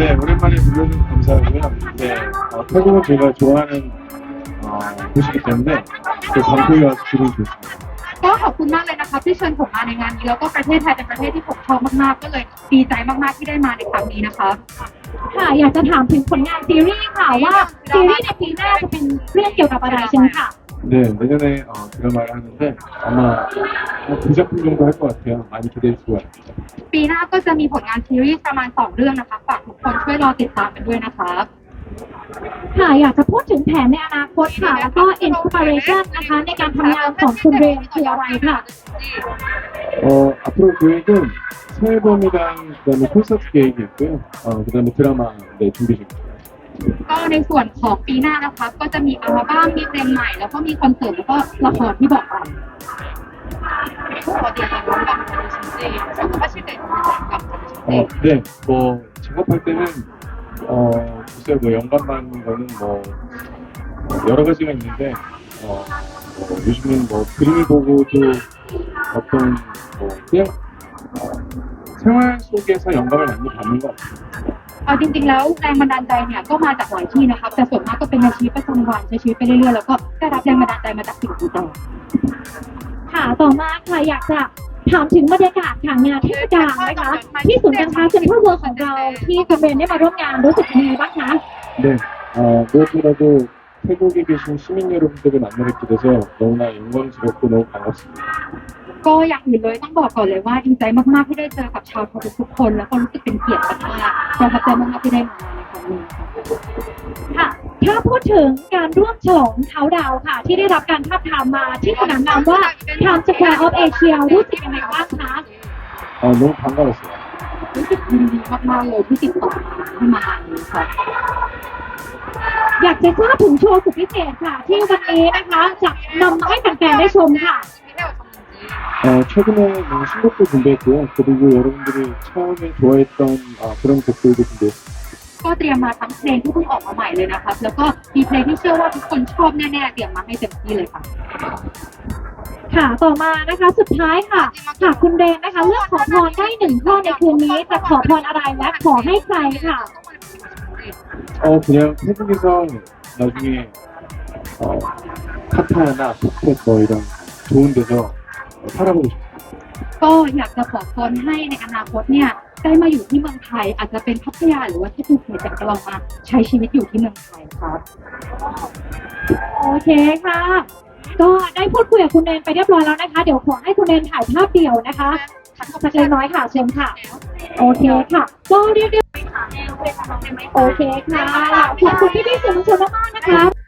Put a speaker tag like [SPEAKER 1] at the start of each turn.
[SPEAKER 1] 네, 오랜만에 불러주셔서 감사하고 요. 네, 어, 태국을 제가 좋아하는 어, 곳이기 때문에 또 광고에 와서 기분좋습니 다.
[SPEAKER 2] ก็ขอบคุณมากเลยนะคะที่เชิญผมมาในงานนี้แล้วก็ประเทศไทยเป็นประเทศที่ผมชอบมากๆ ก็เลยดีใจมากๆที่ได้มาในครั้งนี้นะคะ
[SPEAKER 3] ค่ะ อยากจะถามถึงผลงานซีรีส์ค่ะว่าซีรีส์ในปีหน้าจะเป็นเรื่องเกี่ยวกับอะไรเช่นค่ะ
[SPEAKER 1] 네, 내년에 어, 드라마를 하는데 아마 두 작품 정도 할 것 같아요. 많이 기대해 주시고 바랍니다.
[SPEAKER 2] ปีหน้าก็จะมีผลงานซีรีส์ประมาณสองเรื่องนะคะฝากทุกคนช่วยรอติดตามกันด้วยนะคะ
[SPEAKER 3] ค่ะ อยากจะพูดถึงแผนในอนาคตค่ะ แล้วก็อินสปิเรชันนะคะ ในการทำงานของคุณเรนคืออะไรค่ะ
[SPEAKER 1] 어, 앞으로 계획은 새 앨범이랑 그다음에 콘서트 계획이 있고요. 어, 그다음에 드라마 네, 준비 중입니다.
[SPEAKER 2] ก็ในส่วนของปีหน้านะคะ ก็จะมีอัลบั้มมีเพลงใหม่ แล้วก็มีคอนเสิร์ตแล้วก็ละครที่บอกไป
[SPEAKER 1] 어, 네, 뭐 작업할 때는 어, 글쎄요, 뭐 영감 받는 거는 뭐 여러 가지가 있는데 어, 뭐 요즘은 뭐 그림을 보고도 어떤 뭐 그냥 어, 생활 속에서 영감을 많이 받는 것 같아요.
[SPEAKER 2] เอาจริงๆแล้วแรงบันดาลใจเนี่ยก็มาจากหลายที่นะคะแต่ส่วนมากก็เป็นในชีวิตประจำวันใช้ชีวิตไปเรื่อยๆแล้วก็ได้รับแรงบันดาลใจมาจากสิ่งต่างๆ
[SPEAKER 3] ค่ะ ต่อมาค่ะ อยากจะถามถึงบรรยากาศค่ะงานเทศกาลนะคะ ที่ศูนย์การค้าเซ็นทรัลเวิลด์ของเราที่คุณเรนได้มาร่วมงานรู้สึกยังไงบ้างคะ
[SPEAKER 1] 네, 어, 무엇보다도 태국에 계신 시민 여러분들을 만나뵙게 돼서 너무나 영광스럽고 너무 반갑습니다.
[SPEAKER 2] ก็อย่างอื่นเลยต้องบอกก่อนเลยว่าดีใจมากๆที่ได้เจอกับชาวไทยทุกๆคน แล้วก็รู้สึกเป็นเกียรติมากๆประทับใจมากๆที่ได้มาในครั้งนี้ค่ะ
[SPEAKER 3] ค่ะ ถ้าพูดถึงการร่วม ฉลองเขาดาวน์ค่ะ ที่ได้รับการทาบทามมาที่สนามนามว่า Times Square of Asia รู้สึกยังไงบ้างคะ
[SPEAKER 1] 어, 너무 반가웠어요.
[SPEAKER 2] รู้สึกยินดีมากๆเลยที่ติดต่อมาให้มางานนี้ค่ะ
[SPEAKER 3] อยากจะทราบถึงโชว์สุดพิเศษค่ะ ที่วันนี้นะคะจะนำมาให้แฟนๆได้ชมค่ะ
[SPEAKER 1] 어, 최근에 뭐 신곡도 준비했고요. 그리고 여러분들이 처음에 좋아했던 어, 그런 곡들도 준비했습니다.
[SPEAKER 2] ก็เตรียมมาทั้งเพลงที่เพิ่งออกมาใหม่เลยนะคะแล้วก็มีเพลงที่เชื่อว่าทุกคนชอบแน่ๆเตรียมมาให้เต็มที่เลยค่ะ
[SPEAKER 3] ค่ะ ต่อมานะคะ สุดท้ายค่ะหากคุณเรนนะคะ เลือกขอพรได้หนึ่งข้อในคืนนี้ จะขอพรอะไรและขอให้ใครค่ะ
[SPEAKER 1] 어, 그냥 태국에서 나중에 어, 파타야나 푸켓 뭐 이런 좋은 데서 살아보고 싶어요.
[SPEAKER 2] ก็อยากจะขอพรให้ในอนาคตเนี่ย ได้มาอยู่ที่เมืองไทย อาจจะเป็นพัทยาหรือว่าที่ภูเก็ตอยากจะลองมาใช้ชีวิตอยู่ที่เมืองไทยครับ
[SPEAKER 3] โอเคค่ะ ก็ได้พูดคุยกับคุณเรนไปเรียบร้อยแล้วนะคะ เดี๋ยวขอให้คุณเรนถ่ายภาพเดี่ยวนะคะสักเล็กน้อยค่ะเชิญค่ะ โอเคค่ะ ก็เรียกได้โอเคค่ะขอบคุณพี่พี่ๆสื่อมวลชนมากๆนะคะ